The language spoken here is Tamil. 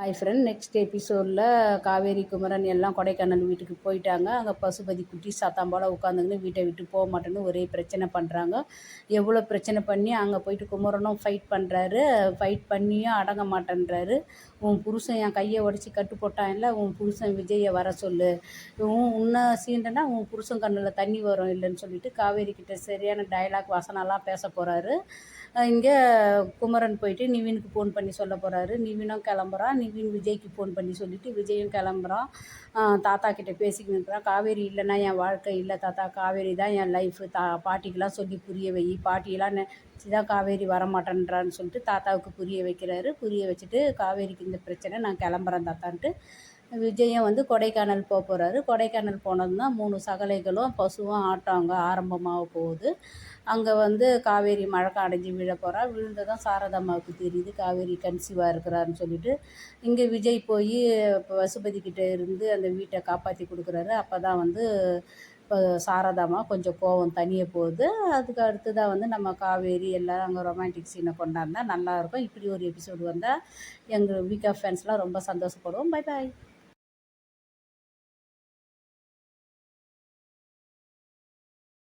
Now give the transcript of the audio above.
ஹாய் ஃப்ரெண்ட் நெக்ஸ்ட் எபிசோடில் காவேரி குமரன் எல்லாம் கொடைக்கானல் வீட்டுக்கு போயிட்டாங்க. அங்கே பசுபதி குட்டி சாத்தாம்பால உட்காந்துங்கன்னு வீட்டை விட்டு போக மாட்டேன்னு ஒரே பிரச்சனை பண்ணுறாங்க எவ்வளோ பிரச்சனை பண்ணி அங்கே போயிட்டு குமரனும் ஃபைட் பண்ணுறாரு ஃபைட் பண்ணியும் அடங்க மாட்டேன்றாரு. உன் புருஷன் என் கையை உடச்சி கட்டு போட்டான்ல உன் புருஷன் விஜயை வர சொல்லு. உன் உன்னை சீண்டனா உன் புருஷன் கண்ணில் தண்ணி வரும் இல்லைன்னு சொல்லிட்டு காவேரி கிட்ட சரியான டயலாக் வசனம்லாம் பேச போகிறாரு இங்கே குமரன் போயிட்டு நிவினுக்கு ஃபோன் பண்ணி சொல்ல போகிறாரு நிவினும் கிளம்புறான் நிவின் விஜய்க்கு ஃபோன் பண்ணி சொல்லிவிட்டு விஜயும் கிளம்புறான். தாத்தா கிட்டே பேசிக்கிட்டு இருக்கிறான். காவேரி இல்லைன்னா என் வாழ்க்கை இல்லை தாத்தா. காவேரி தான் என் லைஃபு தா பாட்டிக்கெலாம் சொல்லி புரிய வை. பாட்டியெல்லாம் நினச்சி தான் காவேரி வரமாட்டேன்றான்னு சொல்லிட்டு தாத்தாவுக்கு புரிய வைக்கிறாரு. புரிய வச்சுட்டு காவேரிக்கு இந்த பிரச்சனை நான் கிளம்புறேன் தாத்தான்ட்டு. விஜயும் வந்து கொடைக்கானல் போக போகிறாரு கொடைக்கானல் போனதுன்னா மூணு சகலைகளும் பசுவும் ஆட்டம் அங்கே ஆரம்பமாக போகுது. அங்கே வந்து காவேரி மழக்கம் அடைஞ்சு விழ போகிறா விழுந்ததும் சாரதாமாவுக்கு தெரியுது. காவேரி கன்சீவாக இருக்கிறாருன்னு சொல்லிட்டு. இங்கே விஜய் போய் பசுபதி கிட்டே இருந்து அந்த வீட்டை காப்பாற்றி கொடுக்குறாரு. அப்போ தான் வந்து இப்போ சாரதாமா கொஞ்சம் கோவம் தனிய போகுது. அதுக்கு அடுத்ததாக வந்து நம்ம காவேரி எல்லோரும் அங்கே ரொமான்டிக் சீனை கொண்டாந்தால் நல்லாயிருக்கும் இப்படி ஒரு எபிசோடு வந்தால் எங்கள் வீக் ஆஃப் ஃபேன்ஸ்லாம் ரொம்ப சந்தோஷப்படுவோம். Bye bye